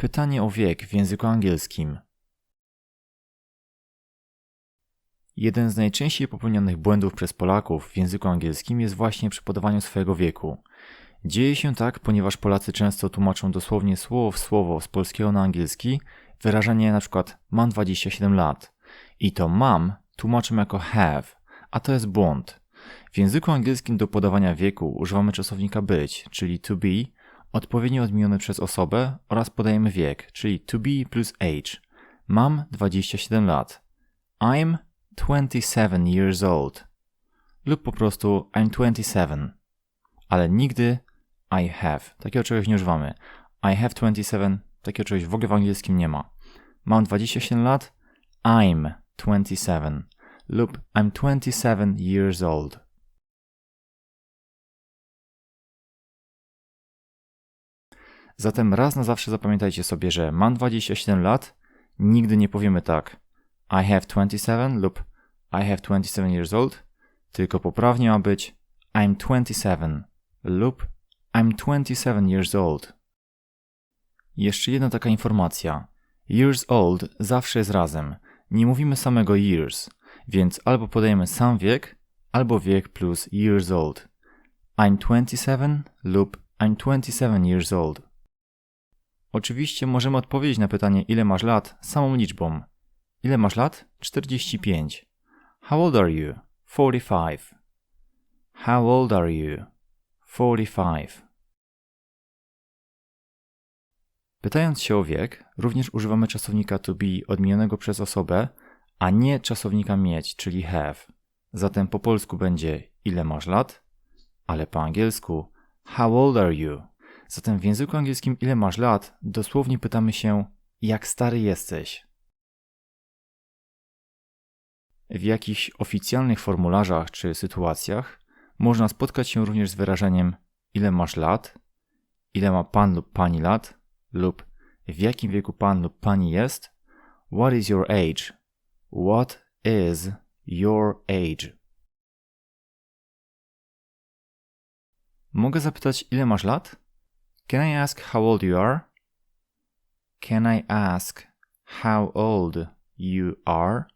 Pytanie o wiek w języku angielskim. Jeden z najczęściej popełnianych błędów przez Polaków w języku angielskim jest właśnie przy podawaniu swojego wieku. Dzieje się tak, ponieważ Polacy często tłumaczą dosłownie słowo w słowo z polskiego na angielski wyrażenie przykład mam 27 lat. I to mam tłumaczą jako have, a to jest błąd. W języku angielskim do podawania wieku używamy czasownika być, czyli to be, odpowiednio odmieniony przez osobę oraz podajemy wiek, czyli to be plus age. Mam 27 lat. I'm 27 years old. Lub po prostu I'm 27. Ale nigdy I have. Takiego czegoś nie używamy. I have 27. Takiego czegoś w ogóle w angielskim nie ma. Mam 27 lat. I'm 27. Lub I'm 27 years old. Zatem raz na zawsze zapamiętajcie sobie, że mam 27 lat, nigdy nie powiemy tak I have 27 lub I have 27 years old, tylko poprawnie ma być I'm 27 lub I'm 27 years old. Jeszcze jedna taka informacja. Years old zawsze jest razem. Nie mówimy samego years, więc albo podajemy sam wiek, albo wiek plus years old. I'm 27 lub I'm 27 years old. Oczywiście możemy odpowiedzieć na pytanie, ile masz lat, samą liczbą. Ile masz lat? 45. How old are you? 45. How old are you? 45. Pytając się o wiek, również używamy czasownika to be odmienionego przez osobę, a nie czasownika mieć, czyli have. Zatem po polsku będzie ile masz lat, ale po angielsku how old are you? Zatem w języku angielskim ile masz lat dosłownie pytamy się jak stary jesteś. W jakichś oficjalnych formularzach czy sytuacjach można spotkać się również z wyrażeniem ile masz lat, ile ma pan lub pani lat, lub w jakim wieku pan lub pani jest, what is your age, what is your age. Mogę zapytać, ile masz lat? Can I ask how old you are? Can I ask how old you are?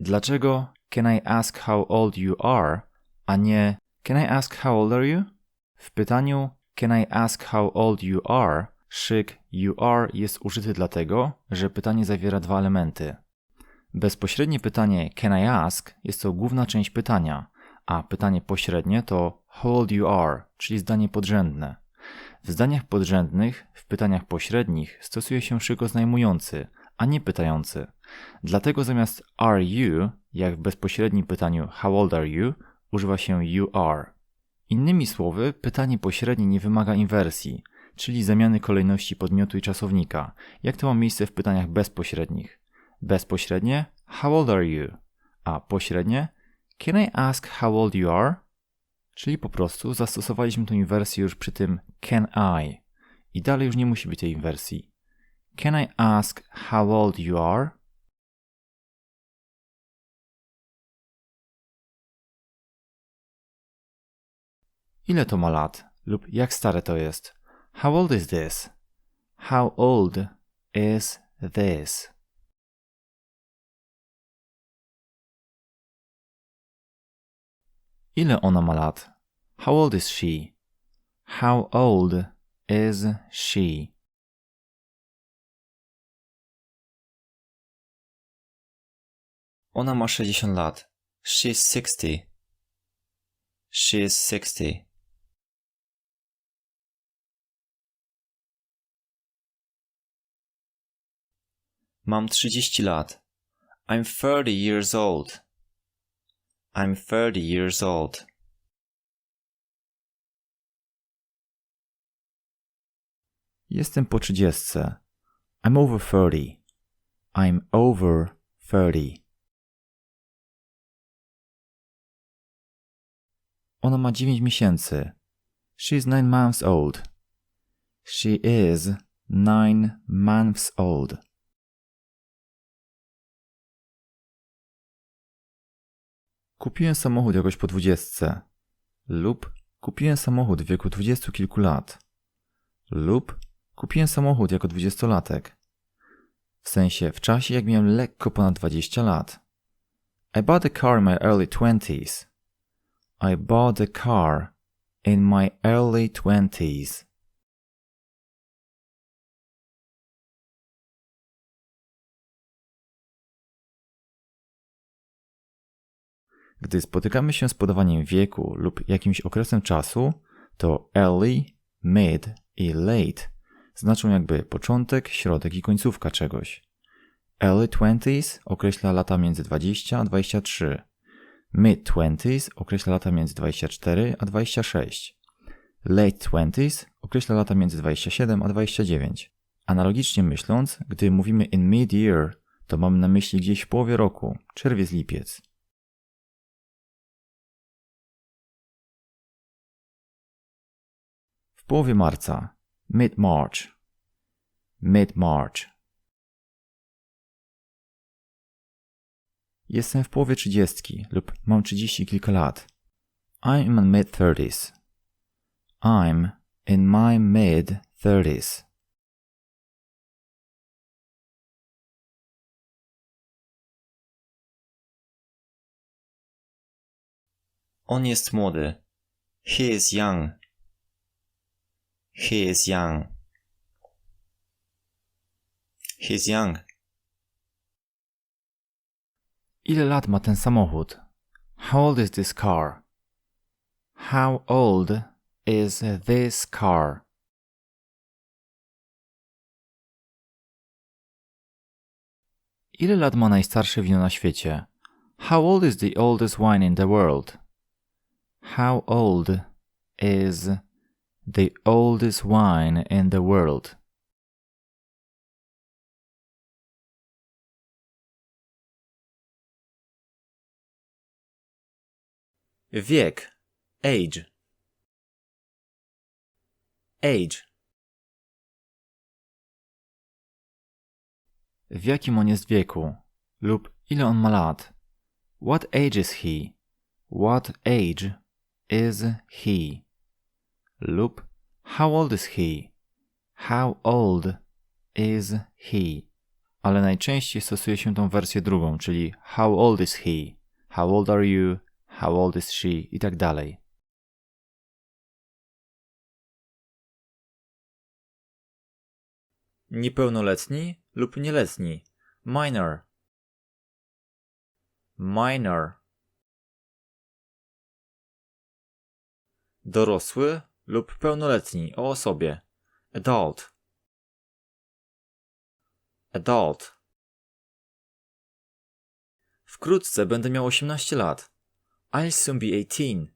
Dlaczego can I ask how old you are, a nie can I ask how old are you? W pytaniu can I ask how old you are szyk you are jest użyty dlatego, że pytanie zawiera dwa elementy. Bezpośrednie pytanie can I ask jest to główna część pytania, a pytanie pośrednie to how old you are, czyli zdanie podrzędne. W zdaniach podrzędnych, w pytaniach pośrednich stosuje się szyk oznajmujący, a nie pytający. Dlatego zamiast are you, jak w bezpośrednim pytaniu how old are you, używa się you are. Innymi słowy, pytanie pośrednie nie wymaga inwersji, czyli zamiany kolejności podmiotu i czasownika, jak to ma miejsce w pytaniach bezpośrednich. Bezpośrednie how old are you, a pośrednie can I ask how old you are? Czyli po prostu zastosowaliśmy tę inwersję już przy tym can I i dalej już nie musi być tej inwersji. Can I ask how old you are? Ile to ma lat? Lub jak stare to jest? How old is this? How old is this? Ile ona ma lat? How old is she? How old is she? Ona ma 60 lat. She's 60. She's 60. Mam 30 lat. I'm 30 years old. I'm 30 years old. Jestem po trzydziestce. I'm over 30. I'm over 30. Ona ma 9 miesięcy. She's 9 months old. She is 9 months old. Kupiłem samochód jakoś po dwudziestce. Lub kupiłem samochód w wieku dwudziestu kilku lat. Lub kupiłem samochód jako dwudziestolatek. W sensie w czasie jak miałem lekko ponad 20 lat. I bought a car in my early twenties. I bought a car in my early twenties. Gdy spotykamy się z podawaniem wieku lub jakimś okresem czasu, to early, mid i late znaczą jakby początek, środek i końcówka czegoś. Early twenties określa lata między 20 a 23. Mid twenties określa lata między 24 a 26. Late twenties określa lata między 27 a 29. Analogicznie myśląc, gdy mówimy in mid-year, to mamy na myśli gdzieś w połowie roku, czerwiec-lipiec. Połowie marca, mid-March, mid-March. Jestem w połowie trzydziestki lub mam trzydzieści kilka lat. I'm in mid-thirties. I'm in my mid-thirties. On jest młody. He is young. He is young. Young. Ile lat ma ten samochód? How old is this car? How old is this car? Ile lat ma najstarsze wino na świecie? How old is the oldest wine in the world? How old is the oldest wine in the world? Wiek. Age. Age. W jakim on jest wieku? Lub ile on ma lat? What age is he? What age is he? Lub how old is he? How old is he? Ale najczęściej stosuje się tą wersję drugą, czyli how old is he? How old are you? How old is she? I tak dalej. Niepełnoletni lub nieletni. Minor. Minor. Dorosły lub pełnoletni o osobie. Adult. Adult. Wkrótce będę miał 18 lat. I'll soon be 18.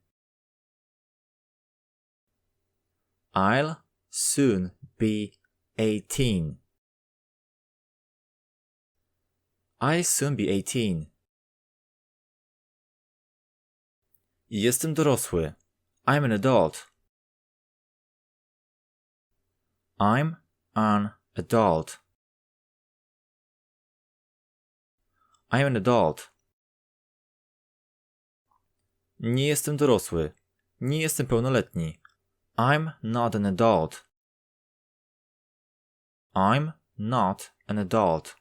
I'll soon be 18. I'll soon be 18. Jestem dorosły. I'm an adult. I'm an adult. I'm an adult. Nie jestem dorosły. Nie jestem pełnoletni. I'm not an adult. I'm not an adult.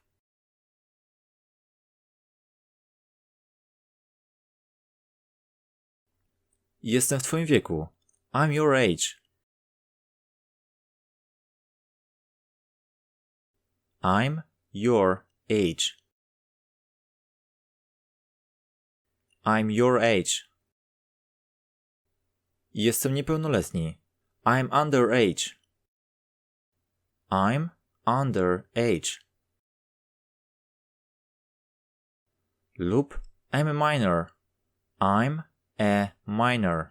Jestem w twoim wieku. I'm your age. I'm your age. I'm your age. Jestem niepełnoletni. I'm underage. I'm underage. Lub I'm a minor. I'm a minor.